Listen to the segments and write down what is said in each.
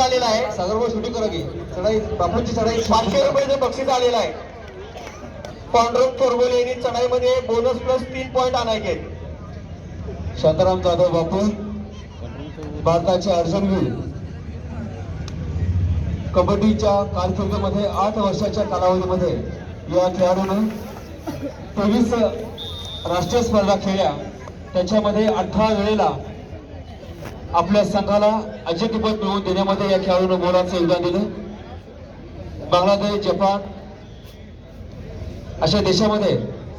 आलेला आहे. सागरभाऊ शूटिंग करा की. चढाई बापूंची चढाई पाचशे रुपयाचं बक्षीस आलेलं आहे. पांडुरंग थोरबोले यांनी चढाईमध्ये बोनस प्लस तीन पॉईंट आणायचे शांताराम जाधव बापू भारताचे अर्जुनवीर कबड्डीच्या कारकिर्दीमध्ये आठ वर्षाच्या कालावधीमध्ये या खेळाडूने तेवीस राष्ट्रीय स्पर्धा खेळल्या. त्याच्यामध्ये अठरा वेळेला आपल्या संघाला अजिंक्यपद मिळवून देण्यामध्ये या खेळाडूनं मोलाचं योगदान दिलं. बांगलादेश जपान अशा देशामध्ये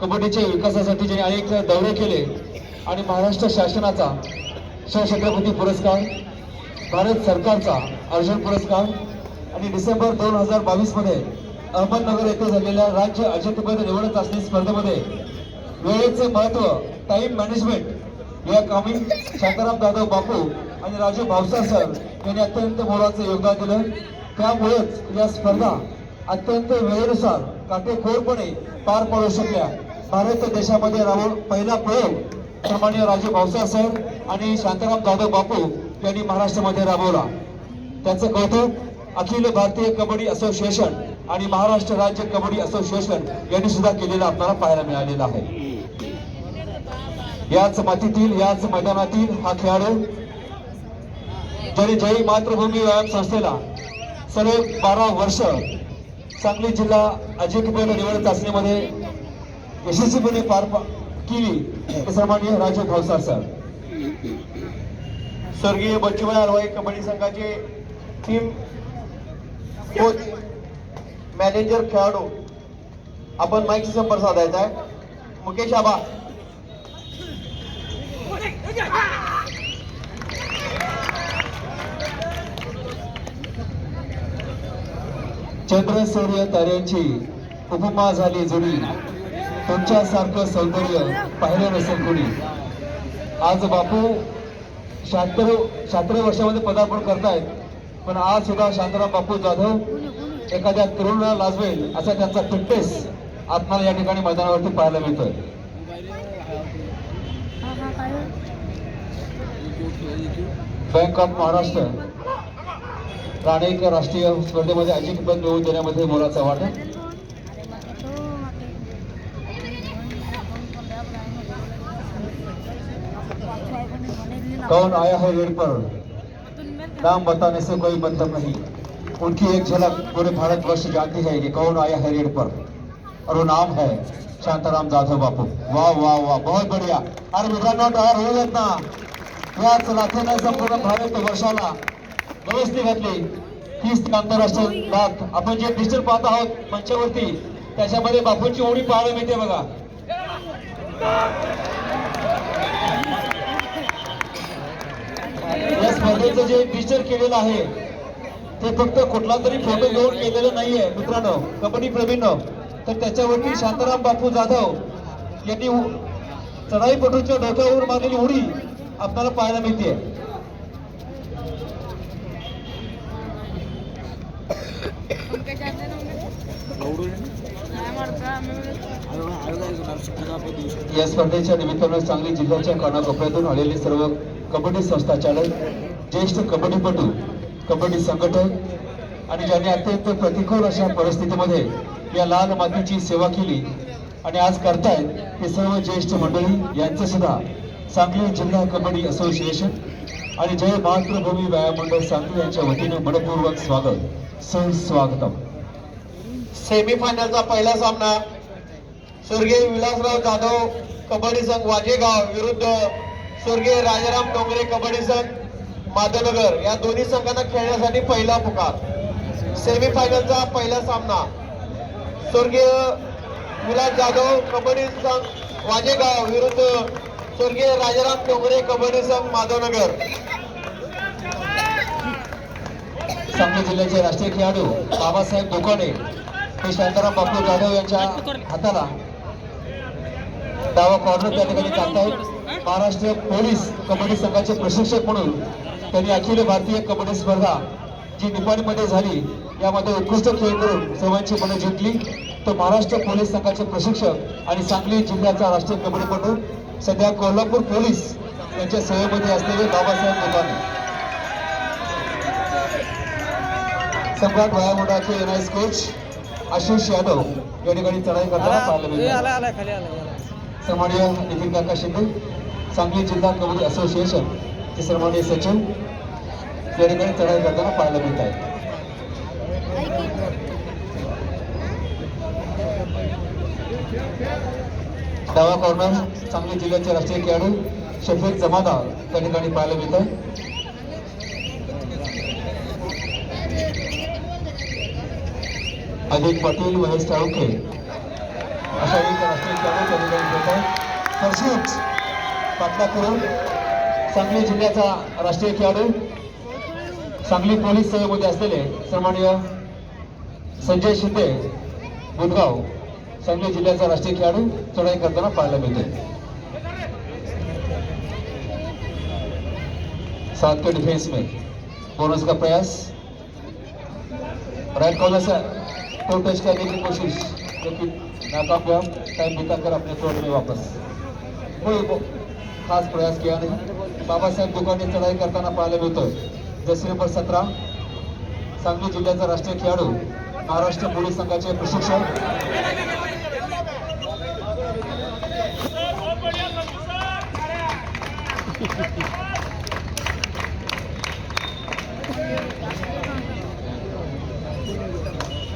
कबड्डीच्या विकासासाठी ज्यांनी अनेक दौरे केले आणि महाराष्ट्र शासनाचा शिवछत्रपती पुरस्कार भारत सरकारचा अर्जुन पुरस्कार आणि डिसेंबर दोन हजार बावीसमध्ये अहमदनगर येथे झालेल्या राज्य अजिंक्यपद निवड चाचणी स्पर्धेमध्ये वेळेचे महत्त्व टाईम मॅनेजमेंट या कामी शांताराम जाधव बापू आणि राजू भावसा सर यांनी अत्यंत मोलाचं योगदान दिलं. त्यामुळेच या स्पर्धा अत्यंत वेळेनुसार काटेकोरपणे पार पाडू शकल्या. भारत देशामध्ये राहून पहिला प्रयोग सन्मान्य राजू भावसा सर आणि शांताराम जाधव बापू यांनी महाराष्ट्रामध्ये राबवला. त्याचं कौतुक अखिल भारतीय कबड्डी असोसिएशन आणि महाराष्ट्र राज्य कबड्डी असोसिएशन यांनी सुद्धा केलेलं आपल्याला पाहायला मिळालेलं आहे. याच मातीतील याच मैदानातील हा खेळाडू ज्याने जय मातृभूमी व्यायाम संस्थेला सलग बारा वर्ष सांगली जिल्हा अजिंक्यपद निवड चाचणीमध्ये यशस्वीपणे पार केली. ते सन्माननीय राजू भावसार सर. स्वर्गीय बच्चूभाई हलवाई कबड्डी संघाचे टीम कोच मॅनेजर खेळाडू. आपण माईकशी संपर्क साधायचा आहे. मुकेश आबा. चंद्र सूर्य ताऱ्यांची उपमा झाली जुनी. तुमच्यासारखं सौंदर्य पाहिलं नसेल कोणी. आज बापू शहात्तर शहात्तर वर्षामध्ये पदार्पण करतायत पण आज सुद्धा शांताराम बापू जाधव एखाद्या तरुणाला लाजवेल असा त्यांचा फिटनेस आपल्याला या ठिकाणी मैदानावरती पाहायला मिळतोय. Bank of Maharashtra. राणेक राष्ट्रीय स्पर्धेमध्ये अजिंक्यपद मिळवून देण्यामध्ये मोलाचा वाटा. कौन आया है रेड पर? नाम बताने से कोई मतलब नहीं. उनकी एक झलक पूरे भारतवर्ष जानती है कि कौन आया है रेड पर. और वो नाम है शांताराम जाधव बापू. वाह वाह वाह, बहुत बढ़िया. अरे मित्रांनो तयार होऊयात ना याच लाथेनं संपूर्ण भारत वर्षाला. व्यवस्थित घातली. हीच ती आंतरराष्ट्रीय लाथ आपण जे डिजिटल पाहत आहोत मंचावरती त्याच्यामध्ये बापूंची ओढी पाहायला मिळते बघा. या स्पर्धेचं जे डिजिटल केलेलं आहे ते फक्त कुठला तरी फोटो घेऊन केलेलं नाहीये मित्रांनो. कबड्डी प्रवीण तर त्याच्यावरती शांताराम बापू जाधव यांनी चढाईपटूच्या डोक्यावर मारलेली उडी. आपल्याला पाहायला मिळते. या स्पर्धेच्या निमित्तानं सांगली जिल्ह्याच्या कानाकोपऱ्यातून आलेले सर्व कबड्डी संस्था चालक ज्येष्ठ कबड्डीपटू कबड्डी संघटक आणि ज्यांनी अत्यंत प्रतिकूल अशा परिस्थितीमध्ये या लाल मातीची सेवा केली आणि आज करतायत हे सर्व ज्येष्ठ मंडळी यांचं सुद्धा सांगली जिल्हा कबड्डी असोसिएशन आणि जय मातृभूमी व्यायाम मंडळ सांगली यांच्या वतीने मनपूर्वक स्वागत सुस्वागतम. सेमीफायनलचा पहिला सामना स्वर्गीय विलासराव जाधव कबड्डी संघ वाजेगाव विरुद्ध स्वर्गीय राजाराम डोंगरे कबड्डी संघ माधवनगर. या दोन्ही संघांना खेळण्यासाठी पहिला पुकार. सेमीफायनलचा पहिला सामना स्वर्गीय विलास जाधव कबड्डी संघ वाजेगाव विरुद्ध स्वर्गीय राजाराम डोंगरे कबड्डी संघ माधवनगर. सांगली जिल्ह्याचे राष्ट्रीय खेळाडू बाबासाहेब बोकाणे हे शांताराम बापू जाधव यांच्या हाताला डावा कॉर्नर त्या ठिकाणी टाकतायत महाराष्ट्र पोलीस कबड्डी संघाचे प्रशिक्षक म्हणून त्यांनी अखिल भारतीय कबड्डी स्पर्धा जी निपाणीमध्ये झाली यामध्ये उत्कृष्ट खेळ करून सर्वांची मनं जिंकली. तर महाराष्ट्र पोलीस संघाचे प्रशिक्षक आणि सांगली जिल्ह्याचा राष्ट्रीय कबड्डीपटू सध्या कोल्हापूर पोलीस यांच्या सेवेमध्ये असलेले बाबासाहेब बोकाणे सम्राट वयामुडाचे एनआयएस कोच आशिष यादव या ठिकाणी चढाई करताना आला सन्माननीय नितीन काका शिंदे सांगली जिल्हा कबड्डी असोसिएशन चे सन्माननीय सचिव या ठिकाणी चढाई करताना पाहायला मिळत आहे डावा कॉर्नर सांगली जिल्ह्याचे राष्ट्रीय खेळाडू शफीक जमादार त्या ठिकाणी पाहायला मिळत अजित पाटील महेश टाळुखे अशा एक राष्ट्रीय खेळाडू त्या ठिकाणी खेळत आहे तसेच पाटला करून सांगली जिल्ह्याचा राष्ट्रीय खेळाडू. सांगली पोलीस सेवेमध्ये असलेले सन्माननीय संजय शिंदे गुंडगाव. सांगली जिल्ह्याचा राष्ट्रीय खेळाडू चढाई करताना पाहायला मिळते सात के डिफेंस में बोनस का प्रयास राइट कॉर्नर से को टच करने की कोशिश लेकिन नाकामयाब टाइम बिताकर अपने कोर्ट में वापस. कोई हो. खास प्रयास किया नहीं. बाबासाहेब दुकाने चढाई करताना पाहायला मिळतोय. जस नंबर सतरा. सांगली जिल्ह्याचा राष्ट्रीय खेळाडू महाराष्ट्र पोलीस संघाचे प्रशिक्षक.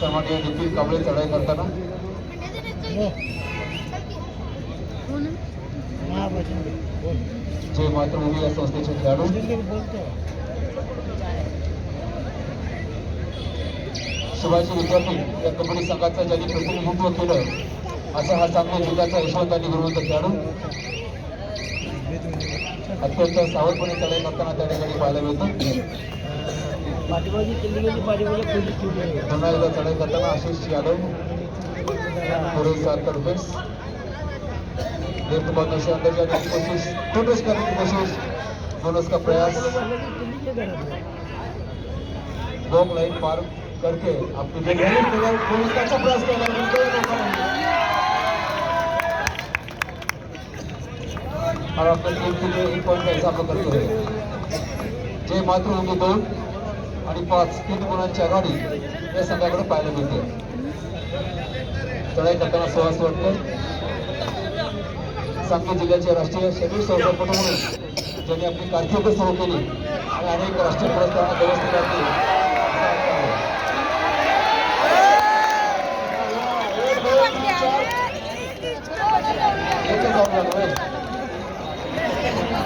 सन्माननीय नितीन कांबळे चढाई करताना. जे मातृभूमी या संस्थेचे खेळाडू. शिवाजी विद्यापीठ या कबड्डी संघाचं ज्यांनी प्रतिनिधित्व केलं असा हा सामना जिल्ह्याचा यशवंत आणि गुरुवंत खेळाडू अत्यंत सावधपणे चढाई करताना त्या ठिकाणी पाहायला मिळतं. पुन्हा एकदा चढाई करताना आशिष यादव पुढे सात रुपयेस लेफ्ट बॉल नशे अंदर जाने की कोशिश टूटस करने की कोशिश बोनस का प्रयास? लाइन पार करके अपनी जगह बोनस का अच्छा प्रयास किया लेकिन कोई मौका नहीं और अपने टीम के लिए एक पॉइंट का हिसाब करते हुए जय मातृभूमी दोन आणि पाच तीन गुणांची आघाडी या संघाकडे पाहायला मिळते चढाई करताना सुहास वाटतं सांगली जिल्ह्याचे राष्ट्रीय शरीर संवर्धनपटू म्हणून ज्यांनी आपली कारकीर्द सुरू केली आणि अनेक राष्ट्रीय पुरस्कारांना व्यवस्थित घातली एकच out झालं, होय. या प्रकरणामध्ये बाकीच्या अनेक मुलांचे उदाहरण दिलेलं आहे.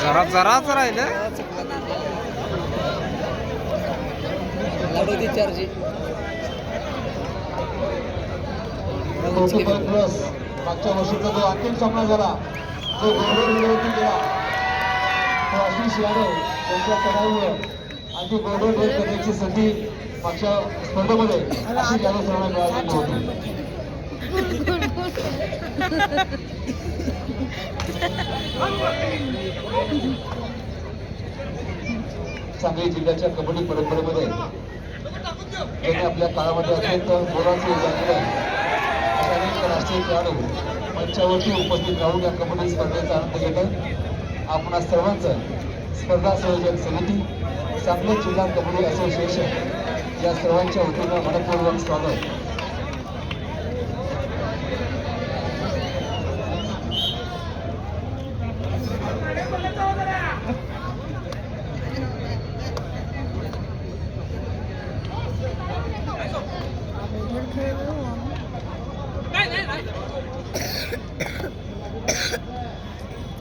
जरा जराच राहिलं. चारशे. मागच्या वर्षीचा जो अंतिम सामना झाला. जो गोल्डन विरोधी गेला. तो आशिष यादव त्यांच्या चढाईमुळे आणि करण्याची संधी मागच्या स्पर्धेमध्ये आशिष यादव सर्वांना मिळालेली होती सांगली जिल्ह्याच्या कबड्डी परंपरेमध्ये त्यांनी आपल्या काळामध्ये अत्यंत मोलाचे योगदान दिलं अशा अनेक राष्ट्रीय खेळाडू मंचावरती उपस्थित राहून या कबड्डी स्पर्धेचा आनंद घेत आहेत. आपणा सर्वांचं स्पर्धा संयोजक समिती सांगली जिल्हा कबड्डी असोसिएशन या सर्वांच्या वतीनं मनपूर्वक स्वागत.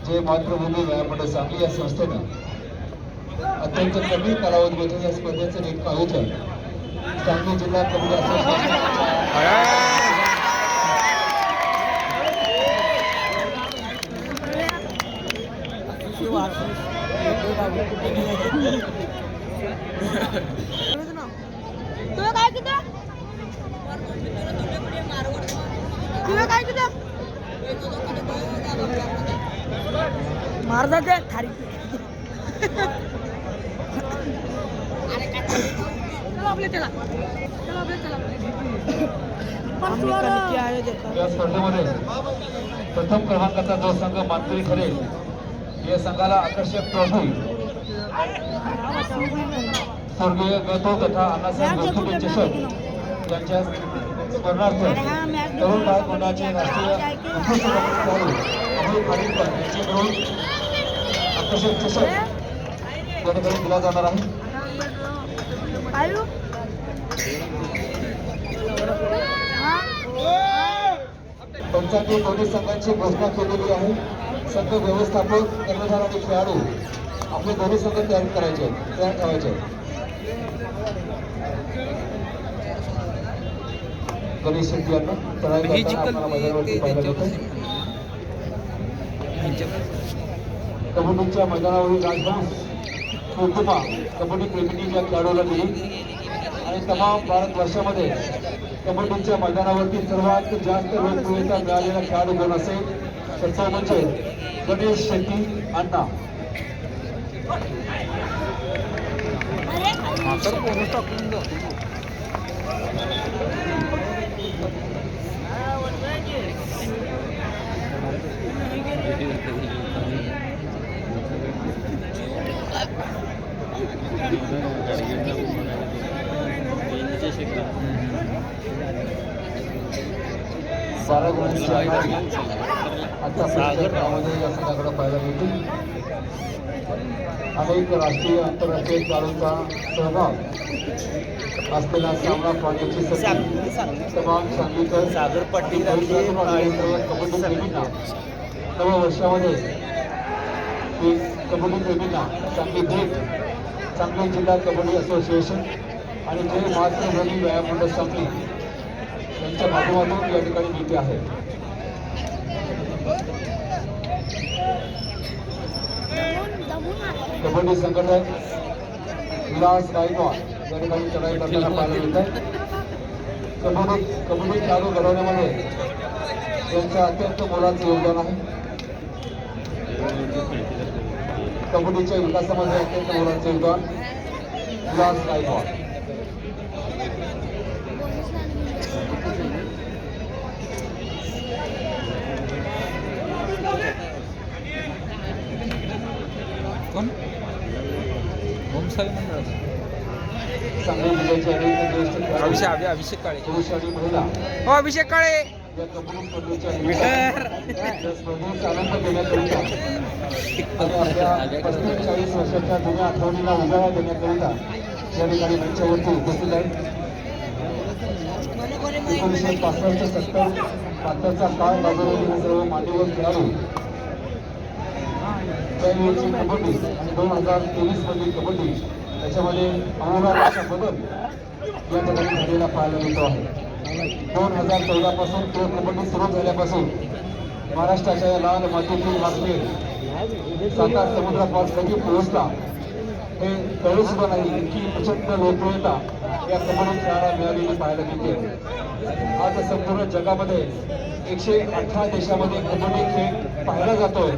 जे मातृभूमी व्यायामंडळ सांगली या संस्थेनं अत्यंत कमी कालावधीमध्ये या स्पर्धेचं एक आयोजन सांगली जिल्हा गेले? तुला काय किती तुला काय किती मार जाते खारी या स्पर्धेमध्ये प्रथम क्रमांकाचा जो संघ मानकरी ठरेल या संघाला आकर्षक ट्रॉफी स्वर्गीय गतो तथा अण्णासाहेब चषक यांच्या स्मरणार्थ तरुण भारत मंडळाचे राष्ट्रीय अभय खाडिलकर आकर्षक चषक या ठिकाणी दिला जाणार आहे आयु. पंचांनी दोन्ही संघांची घोषणा केलेली आहे. संघ व्यवस्थापक कर्णधार आणि खेळाडू आपले दोन्ही संघ तयार करायचे तयार ठेवायचे. गणेश शेट्टी यांना आपल्याला मैदानावरती पाहायला मिळतं. कबड्डीच्या मैदानावरील राजहंस प्रतिमा कबड्डी प्रेमींनी या खेळाडूला दिली आणि तमाम भारतवर्षामध्ये कबड्डीच्या मैदानावरती सर्वात जास्त लोकप्रियता मिळालेला खेळाडू कोण असेल तर म्हणजे गणेश शेट्टी अण्णा. बारा गुणांची आता गावामध्ये या संघाकडे पाहायला मिळतील. अनेक राष्ट्रीय आंतरराष्ट्रीय खेळाडूंचा सहभाग असलेला सामना पाहण्याची संधी तमाम सांगलीकर सागर पाटील कबड्डी प्रेमींना नव्या वर्षामध्ये कबड्डी प्रेमींना चांगली भेट सांगली जिल्हा कबड्डी असोसिएशन आणि जे महात्मा गांधी व्यायाम मंडळ सांगली यांच्या माध्यमातून या ठिकाणी मिळते आहे. कबड्डी संघटक विलास गायकवाड या ठिकाणी चढाई करताना पाहायला मिळत आहे. कबड्डी कबड्डी चालू घडवण्यामध्ये त्यांचं अत्यंत मोलाचं योगदान आहे. कबड्डीच्या विकासामध्ये अत्यंत मोलाचं योगदान. विलास गायकवाड कोण? सांगली जिल्ह्याचे अभिषेक अभि- अभिषेक काळे. महिला. हो अभिषेक काळे. या कबड्डी पदवीच्या निमित्तानं या स्पर्धेचा आनंद घेण्याकरिता आणि आपल्या पस्तीस चाळीस वर्षाच्या जुन्या आठवणीला उजाळा देण्याकरिता या ठिकाणी मंचावरती उपस्थित आहेत एकोणीसशे पासष्ट सत्तर बहात्तरचा काळ गाजवलेले हे सर्व मान्यवर खेळाडू त्यावेळेची कबड्डी. आणि दोन हजार तेवीस मधील कबड्डी. त्याच्यामध्ये अमोघात असा बदल या ठिकाणी झालेला पाहायला मिळतो आहे. दोन हजार चौदा पासून प्रो कबड्डी सुरू झाल्यापासून महाराष्ट्राच्या या लाल मातीतील बातमी सातार समुद्रापास कधी पोहोचला? हे कळू सुद्धा नाही. इतकी प्रचंड लोकप्रियता या कबड्डी खेळाला मिळालेली पाहायला मिळते. आज संपूर्ण जगामध्ये एकशे अठरा देशामध्ये कबड्डी खेळ पाहिला जातोय.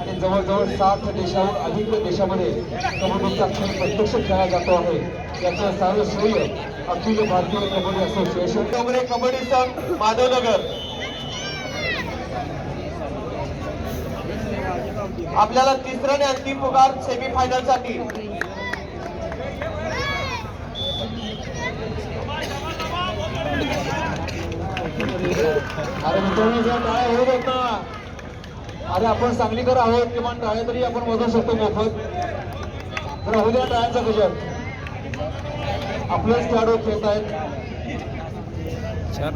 आणि जवळजवळ साठ देशाहून अधिक देशामध्ये कबड्डीचा खेळ प्रत्यक्ष खेळला जातो आहे. याचं सारं श्रेय अखिल भारतीय कबड्डी असोसिएशन. डोंगरे कबड्डी संघ माधवनगर. आपल्याला तिसरा आणि अंतिम पुकार सेमीफायनलसाठी. अरे मित्रांनो जरा टाळ्या होत होता अरे आपण सांगलीकर आहोत किमान टाळ्या तरी आपण मोजू शकतो मोफत. जरा होऊ द्या टाळ्यांचा गजर आपलेच खेळाडू खेळत आहेत चार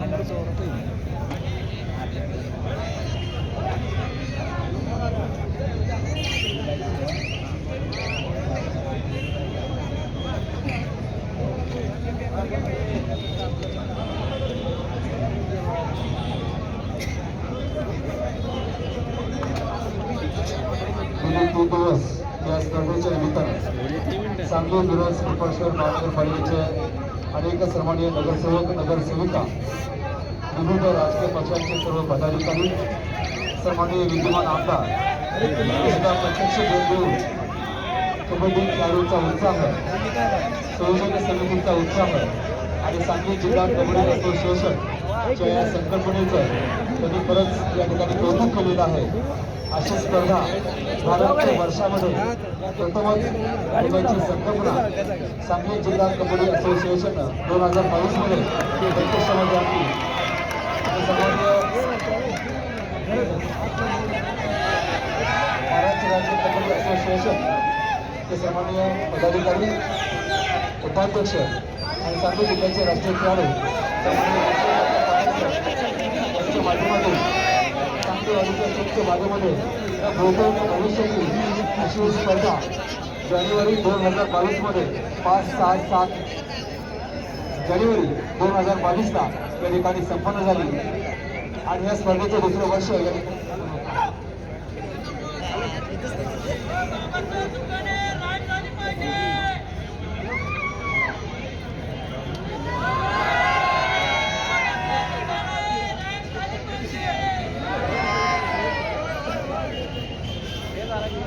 तीन दिवस या स्पर्धेच्या निमित्तानं सांगली मिरज कृपाश्वर महानगरपालिकेचे अनेक सन्माननीय नगरसेवक नगरसेविका विविध राजकीय पक्षांचे सर्व पदाधिकारी सन्माननीय विद्यमान आमदार प्रत्यक्ष भेट देऊन कबड्डी खेळाडूंचा उत्साह संयोजक समितीचा उत्साह आणि सांगली जिल्हा कबड्डी असोसिएशनच्या या संकल्पनेचं त्यांनी परत या ठिकाणी कौतुक केलेलं आहे. अशा स्पर्धा भारत वर्षामध्ये प्रथमच मुलांची संकल्पना सांगली जिल्हा कबड्डी असोसिएशन दोन हजार बावीसमध्ये प्रत्यक्षामध्ये आणली महाराष्ट्र राज्य कबड्डी असोसिएशन ते सन्माननीय पदाधिकारी उपाध्यक्ष आणि सांगली जिल्ह्याचे राष्ट्रीय खेळाडू यांच्या माध्यमातून सांगली वाडीच्या चौथ्या भागामध्ये या बहुतेक अशी स्पर्धा जानेवारी दोन हजार बावीसमध्ये पाच सहा सात जानेवारी दोन हजार बावीसला या ठिकाणी संपन्न झाली. आणि या स्पर्धेचे दुसरं वर्ष या ठिकाणी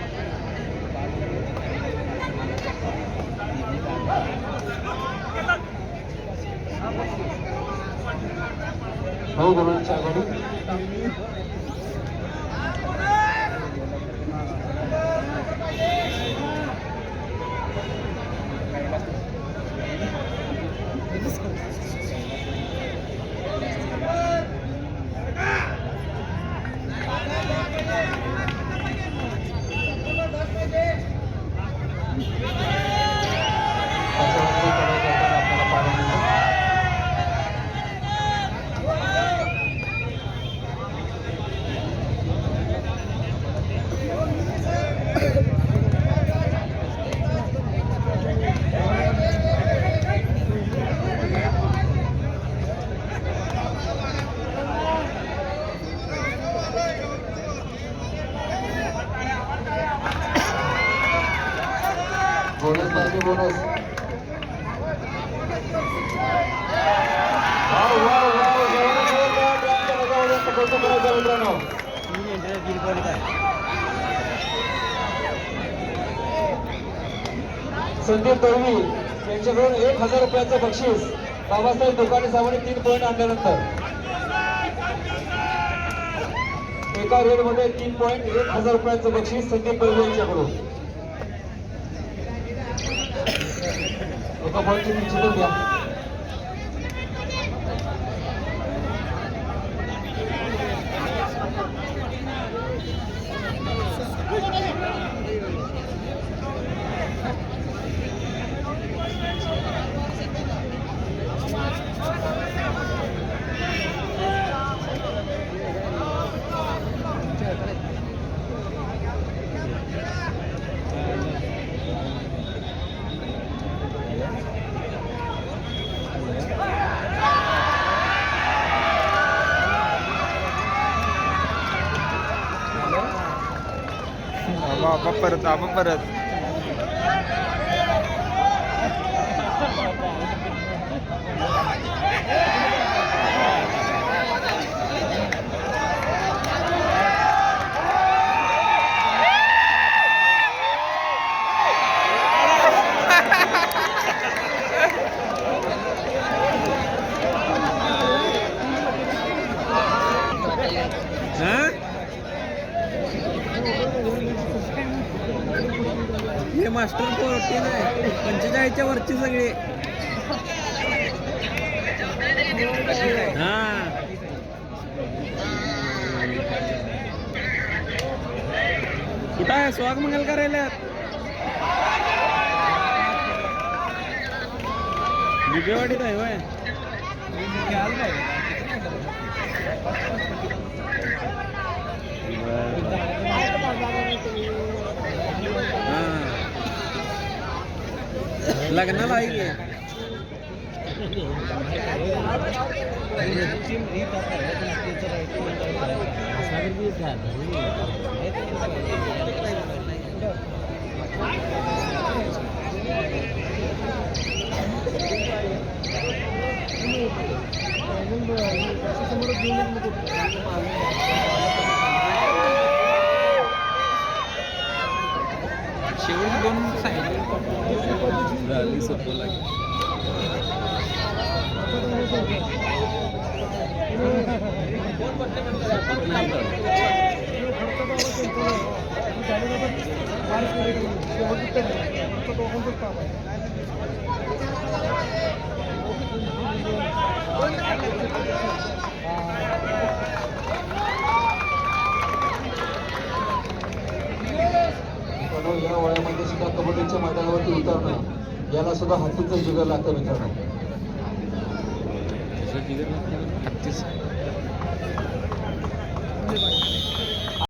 नऊ गुणांची आघाडी त्याच्यामध्ये कडे करताना आपल्याला पाहायला मिळतं. बोनस पाहिजे बोनस वाव, वाव, वाव, जबरदस्त, जबरदस्त, जबरदस्त, कौतुक करायचं मित्रांनो संदीप दळवी यांच्याकडून एक हजार रुपयाचं बक्षीस बाबासाहेब दुकाने साबणे तीन पॉईंट आणल्यानंतर. एका रेडमध्ये तीन पॉईंट एक हजार रुपयाचं बक्षीस संदीप दळवी यांच्याकडून. एका पॉईंटची निश्चितच घ्या. आपण परत बाबा परत हं? हे मास्टर फोर्टीन आहे पंचेचाळीसच्या वरची सगळी. हा. कुठं आहे? स्वाग मंगल करायला विजयवाडीत आहे वय हा. लग्नाला आहे की शेवटची दोन सांगितले berani sebut lagi. Kalau सुद्धा कबड्डीच्या मैदानावरती उतरणं याला सुद्धा हत्तीचं जिगर लागतं मित्रांनो.